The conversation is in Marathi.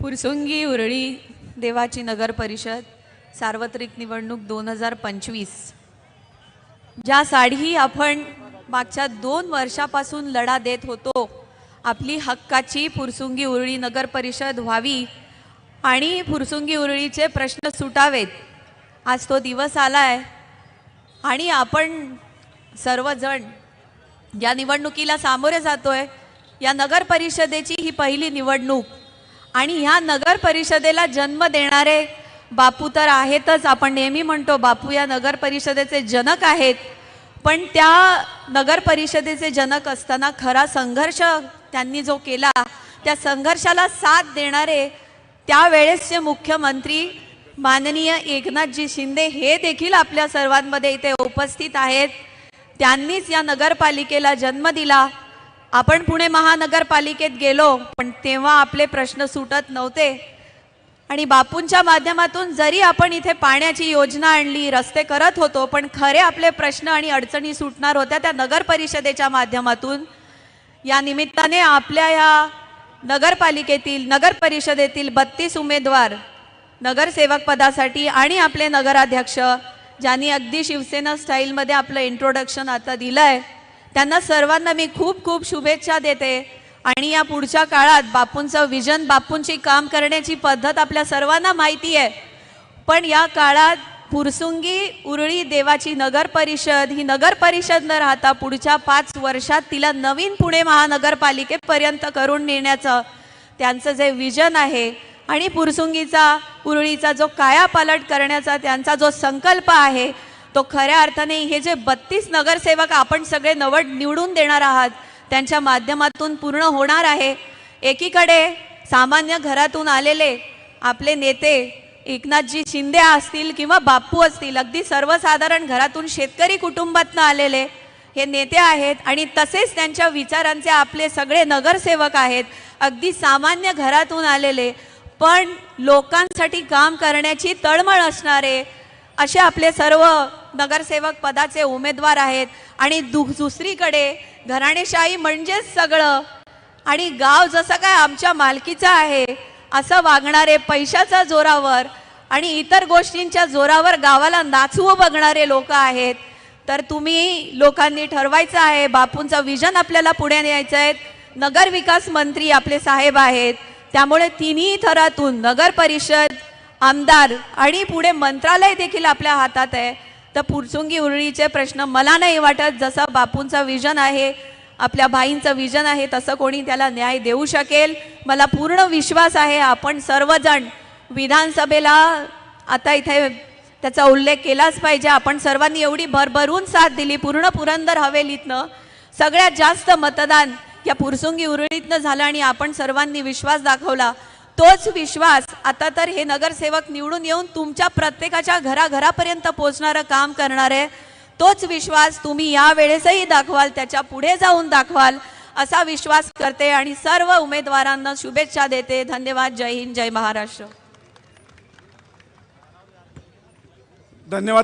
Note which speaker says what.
Speaker 1: फुरसुंगी उरळी देवाची नगर परिषद सार्वत्रिक निवडणूक दोन हजार पंचवीस. ज्या साडी आपण मागच्या दोन वर्षापासून लढा देत होतो आपली हक्काची फुरसुंगी उरळी नगर परिषद व्हावी आणि फुरसुंगी उरळीचे प्रश्न सुटावेत. आज तो दिवस आलाय आणि आपण सर्वजण या निवडणुकीला सामोरे जातोय. या नगर परिषदेची ही पहिली निवडणूक. आणि ह्या नगर परिषदेला जन्म देणारे बापू तर आहेतच. आपण नेहमी म्हणतो बापू या नगर परिषदेचे जनक आहेत. पण त्या नगर परिषदेचे जनक असताना खरा संघर्ष त्यांनी जो केला त्या संघर्षाला साथ देणारे त्यावेळेसचे मुख्यमंत्री माननीय एकनाथजी शिंदे हे देखील आपल्या सर्वांमध्ये इथे उपस्थित आहेत. त्यांनीच या नगरपालिकेला जन्म दिला. आपण पुणे महानगरपालिकेत गेलो पण तेव्हा आपले प्रश्न सुटत नव्हते. आणि बापूंच्या माध्यमातून जरी आपण इथे पाण्याची योजना आणली रस्ते करत होतो पण खरे आपले प्रश्न आणि अडचणी सुटणार होत्या त्या नगर परिषदेच्या माध्यमातून. या निमित्ताने आपल्या या नगरपालिकेतील नगर परिषदेतील बत्तीस उमेदवार नगरसेवक पदासाठी आणि आपले नगराध्यक्ष ज्यांनी अगदी शिवसेना स्टाईलमध्ये आपलं इंट्रोडक्शन आता दिलं आहे त्यांना सर्वांना मी खूप खूप शुभेच्छा देते. आणि या पुढच्या काळात बापूंचं विजन बापूंची काम करण्याची पद्धत आपल्या सर्वांना माहिती आहे. पण या काळात पुरसुंगी उरळी देवाची नगर परिषद ही नगर परिषद न राहता पुढच्या पाच वर्षात तिला नवीन पुणे महानगरपालिकेपर्यंत करून नेण्याचं त्यांचं जे विजन आहे आणि पुरसुंगीचा उरळीचा जो कायापालट करण्याचा त्यांचा जो संकल्प आहे तो खऱ्या अर्थाने हे जे बत्तीस नगरसेवक आपण सगळे नवड निवडून देणार आहात त्यांच्या माध्यमातून पूर्ण होणार आहे. एकीकडे सामान्य घरातून आलेले आपले नेते एकनाथजी शिंदे असतील किंवा बापू असतील अगदी सर्वसाधारण घरातून शेतकरी कुटुंबातनं आलेले हे नेते आहेत आणि तसेच त्यांच्या विचारांचे आपले सगळे नगरसेवक आहेत. अगदी सामान्य घरातून आलेले पण लोकांसाठी काम करण्याची तळमळ असणारे असे आपले सर्व नगरसेवक पदाचे उमेदवार आहेत. आणि दु दुसरीकडे घराणेशाही म्हणजेच सगळं. आणि गाव जसं काय आमच्या मालकीचं आहे असं वागणारे पैशाच्या जोरावर आणि इतर गोष्टींच्या जोरावर गावाला नाचवं बघणारे लोक आहेत. तर तुम्ही लोकांनी ठरवायचं आहे बापूंचं विजन आपल्याला पुढे न्यायचं आहे. नगर विकास मंत्री आपले साहेब आहेत. त्यामुळे तिन्ही थरातून नगर परिषद आमदार आणि पुढे मंत्रालय देखील आपल्या हातात आहे. तर पुरसुंगी उरळीचे प्रश्न मला नाही वाटत जसं बापूंचं विजन आहे आपल्या भाईंचं विजन आहे तसं कोणी त्याला न्याय देऊ शकेल. मला पूर्ण विश्वास आहे आपण सर्वजण विधानसभेला आता इथे त्याचा उल्लेख केलाच पाहिजे. आपण सर्वांनी एवढी भरभरून साथ दिली पूर्ण पुरंदर हवेलीतनं. सगळ्यात जास्त मतदान या पुरसुंगी उरळीतनं झालं आणि आपण सर्वांनी विश्वास दाखवला. तोच विश्वास आता तर हे नगरसेवक निवडून येऊन तुमच्या प्रत्येकाच्या घराघरापर्यंत पोहोचणारं काम करणार आहे. तोच विश्वास तुम्ही या वेळेसही दाखवाल त्याच्या पुढे जाऊन दाखवाल असा विश्वास करते आणि सर्व उमेदवारांना शुभेच्छा देते. धन्यवाद. जय हिंद जय महाराष्ट्र.
Speaker 2: धन्यवाद.